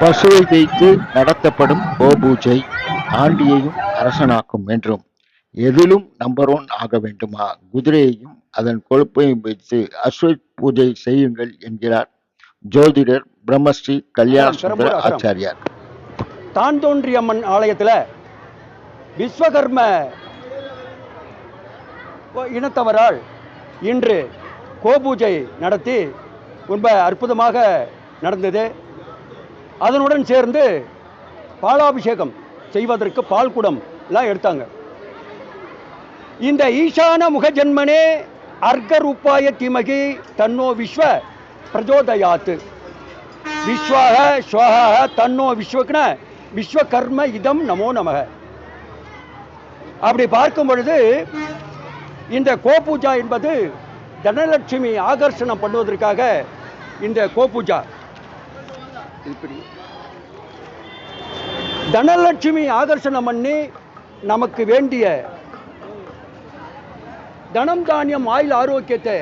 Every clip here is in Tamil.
பசுவை வைத்து நடத்தப்படும் கோபூஜை ஆண்டியையும் அரசனாக்கும் என்றும் எதிலும் நம்பர் ஒன் ஆக வேண்டுமா குதிரையையும் அதன் கொழுப்பையும் வைத்து அஸ்வ பூஜை செய்யுங்கள் என்கிறார் ஜோதிடர் பிரம்மஸ்ரீ கல்யாண சுந்தர. ஆச்சாரியார் தான் தோன்றியம்மன் ஆலயத்தில் விஸ்வகர்ம இனத்தவரால் இன்று கோபூஜை நடத்தி ரொம்ப அற்புதமாக நடந்தது அதனுடன் சேர்ந்து பாலாபிஷேகம் செய்வதற்கு பால் குடம் எல்லாம் எடுத்தாங்க. இந்த ஈசான முகஜன்மனே அர்க்கரூப்பாய திமகி தன்னோ விஸ்வ பிரஜோதயாத்து. விஸ்வாக ஸ்வஹ தன்னோ விஸ்வக்ன விஸ்வகர்ம இதம் நமோ நமக. அப்படி பார்க்கும் பொழுது இந்த கோபூஜா என்பது தனலட்சுமி ஆகர்ஷணம் பண்ணுவதற்காக இந்த கோபூஜா. இப்படி தனலட்சுமி ஆகர்ஷணம் பண்ணி நமக்கு வேண்டிய தனம் தானியம் ஆயுள் ஆரோக்கியத்தை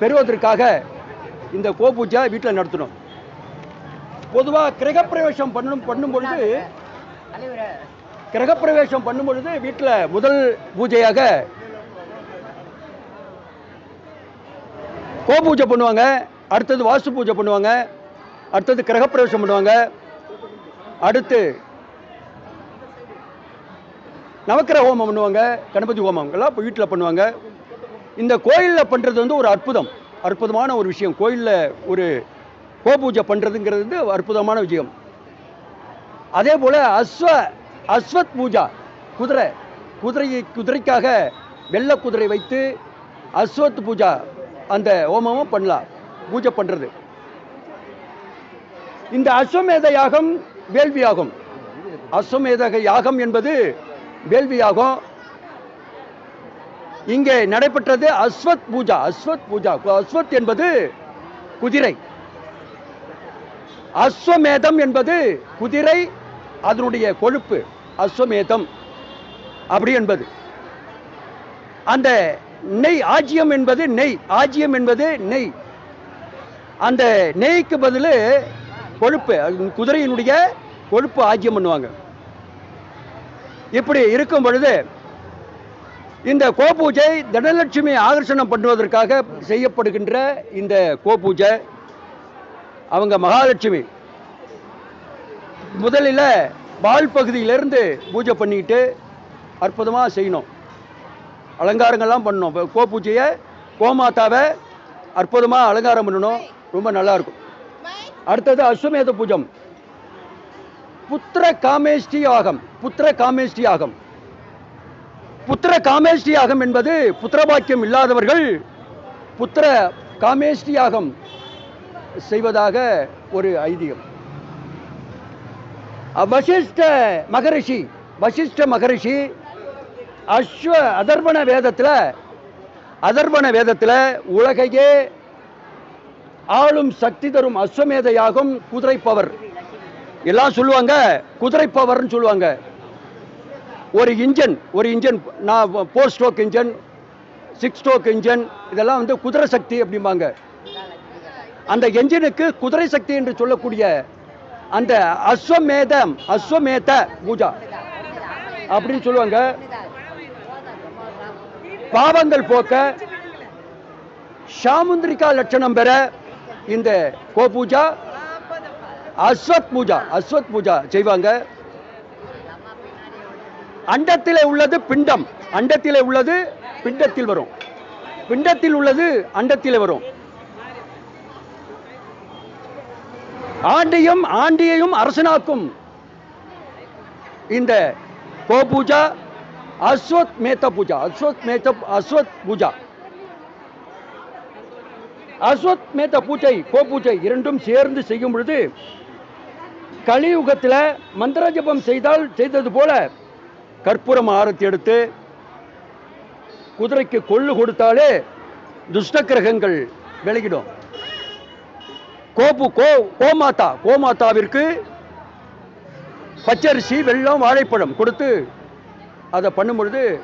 பெறுவதற்காக இந்த கோபூஜா வீட்டில் நடத்தணும். பொதுவாக கிரகப்பிரவேசம் பண்ணணும் பண்ணும் பொழுது கிரகப்பிரவேசம் பண்ணும் பொழுது வீட்டில் முதல் பூஜையாக கோபூஜை பண்ணுவாங்க அடுத்தது வாஸ்து பூஜை பண்ணுவாங்க. அடுத்தது கிரகப்பிரவேசம் பண்ணுவாங்க. அடுத்து நவக்கிரக ஹோமம் பண்ணுவாங்க. கணபதி ஹோமம் எல்லாம் இப்போ வீட்டில் பண்ணுவாங்க. இந்த கோயிலில் பண்ணுறது வந்து ஒரு அற்புதம். அற்புதமான ஒரு விஷயம். கோயிலில் ஒரு கோபூஜை பண்ணுறதுங்கிறது வந்து அற்புதமான விஷயம். அதே போல் அஸ்வ அஸ்வத் பூஜா குதிரை குதிரையை குதிரைக்காக வெள்ளை குதிரை வைத்து அஸ்வத் பூஜா அந்த ஹோமமும் பண்ணலாம். பூஜை பண்ணுறது இந்த அஸ்வமேத யாகம் வேள்வியாகும். அஸ்வமேத யாகம் என்பது வேள்வி யாகம் இங்கே நடைபெற்றது அஸ்வத் பூஜா. அஸ்வத் பூஜா. அஸ்வத் என்பது குதிரை. அஸ்வமேதம் என்பது குதிரை அதனுடைய கொழுப்பு. அஸ்வமேதம் அப்படி என்பது. அந்த நெய் ஆஜ்யம் என்பது நெய். ஆஜ்யம் என்பது நெய். அந்த நெய்க்கு பதில் கொழுப்பு குதிரையினுடைய கொழுப்பு ஆஜ்யம் பண்ணுவாங்க. இப்படி இருக்கும் பொழுது இந்த கோபூஜை தனலட்சுமி ஆகர்ஷணம் பண்ணுவதற்காக செய்யப்படுகின்ற இந்த கோபூஜை அவங்க மகாலட்சுமி. முதலில் பால் பகுதியிலிருந்து பூஜை பண்ணிக்கிட்டு அற்புதமாக செய்யணும். அலங்காரங்கள்லாம் பண்ணணும். இப்போ கோபூஜையை கோமாதாவை அற்புதமாக அலங்காரம் பண்ணணும். ரொம்ப நல்லாயிருக்கும் அடுத்தது அஸ்வமேத பூஜம். புத்திர காமேஷ்டி யாகம். புத்திர காமேஷ்டி யாகம். புத்திர காமேஷ்டி யாகம் என்பது புத்திரபாக்கியம் இல்லாதவர்கள் புத்திர காமேஷ்டி யாகம் செய்வதாக ஒரு ஐதீகம். வசிஷ்ட மகரிஷி வசிஷ்ட மகரிஷி அஸ்வ அதர்வண வேதத்தில் அதர்வண வேதத்தில் உலகையே ஆளும் சக்தி தரும் அஸ்வமேத யாகம் குதிரை பவர் எல்லாம் சொல்லுவாங்க குதிரை பவர்னு சொல்லுவாங்க. ஒரு இன்ஜன் ஒரு இன்ஜன் நான் four stroke engine six stroke engine இதெல்லாம் வந்து குதிரை சக்தி அப்படிம்பாங்க. அந்த என்ஜினுக்கு குதிரை சக்தி என்று சொல்லக்கூடிய அந்த அஸ்வமேதம் அஸ்வமேத பூஜா அப்படின்னு சொல்லுவாங்க. பாவங்கள் போக்க சாமுந்திரிகா லட்சணம் பெற இந்த கோ பூஜா? அஸ்வத் பூஜா அஸ்வத் பூஜா செய்வாங்க. அண்டத்திலே உள்ளது பிண்டம். அண்டத்திலே உள்ளது பிண்டத்தில் வரும். பிண்டத்தில் உள்ளது அண்டத்திலே வரும். ஆண்டியும் ஆண்டியையும் அரசனாக்கும் இந்த கோ பூஜா அஸ்வத் மேத்த பூஜா அஸ்வத் மேத்த அஸ்வத் பூஜா. அஸ்வத் மேத்த பூஜை கோ பூஜை இரண்டும் சேர்ந்து செய்யும் பொழுது கலியுகத்தில் மந்திர ஜபம் செய்தால் செய்தது போல கற்பூரம் ஆரத்தி எடுத்து குதிரைக்கு கொள்ளு கொடுத்தாலே துஷ்ட கிரகங்கள் விலகிடும் கோபு கோ கோமாதா கோமாதாவிற்கு பச்சரிசி வெல்லம் வாழைப்பழம் கொடுத்து அதை பண்ணும் பொழுது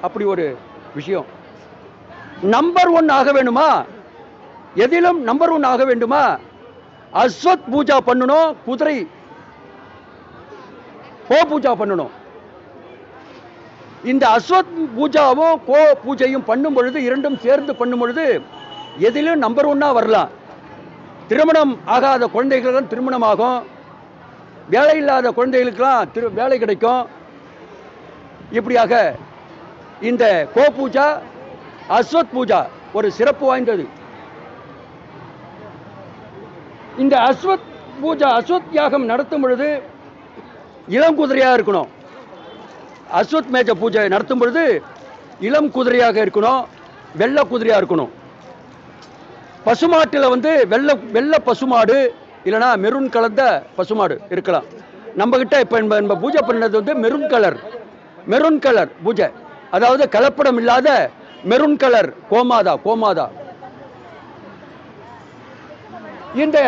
அப்படி ஒரு விஷயம். நம்பர் ஒன் ஆக வேணுமா? எதிலும் நம்பர் ஒன் ஆக வேண்டுமா? அஸ்வத் பூஜா பண்ணணும் குதிரை. கோ பூஜா பண்ணணும். இந்த அஸ்வத் பூஜாவும் கோ பூஜையும் பண்ணும் பொழுது இரண்டும் சேர்ந்து பண்ணும் பொழுது எதிலும் நம்பர் ஒன்னா வரலாம். திருமணம் ஆகாத குழந்தைகளுக்கு திருமணம் ஆகும். வேலை இல்லாத குழந்தைகளுக்கெல்லாம் திரு வேலை கிடைக்கும். இப்படியாக இந்த கோ பூஜா அஸ்வத் பூஜா ஒரு சிறப்பு வாய்ந்தது. இந்த அஸ்வத் பூஜா அஸ்வத் யாகம் நடத்தும் பொழுது இளம் குதிரையாக இருக்கணும். அஸ்வத் மேஜ பூஜை நடத்தும் பொழுது இளம் குதிரையாக இருக்கணும் வெள்ளை குதிரையாக இருக்கணும். பசுமாட்டில் வந்து வெள்ளை வெள்ளை பசுமாடு இல்லைனா மெரூன் கலந்த பசுமாடு இருக்கலாம். நம்மக்கிட்ட இப்போ நம்ம பூஜை பண்ணது வந்து மெரூன் கலர் மெரூன் கலர் பூஜை. அதாவது கலப்படம் இல்லாத மெரூன் கலர் கோமாதா கோமாதா. இந்த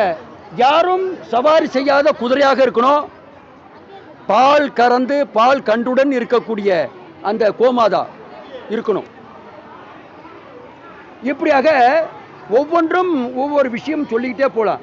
யாரும் சவாரி செய்யாத குதிரையாக இருக்கணும். பால் கறந்து பால் கண்டுடன் இருக்கக்கூடிய அந்த கோமாதா இருக்கணும். இப்படியாக ஒவ்வொன்றும் ஒவ்வொரு விஷயம் சொல்லிக்கிட்டே போகலாம்.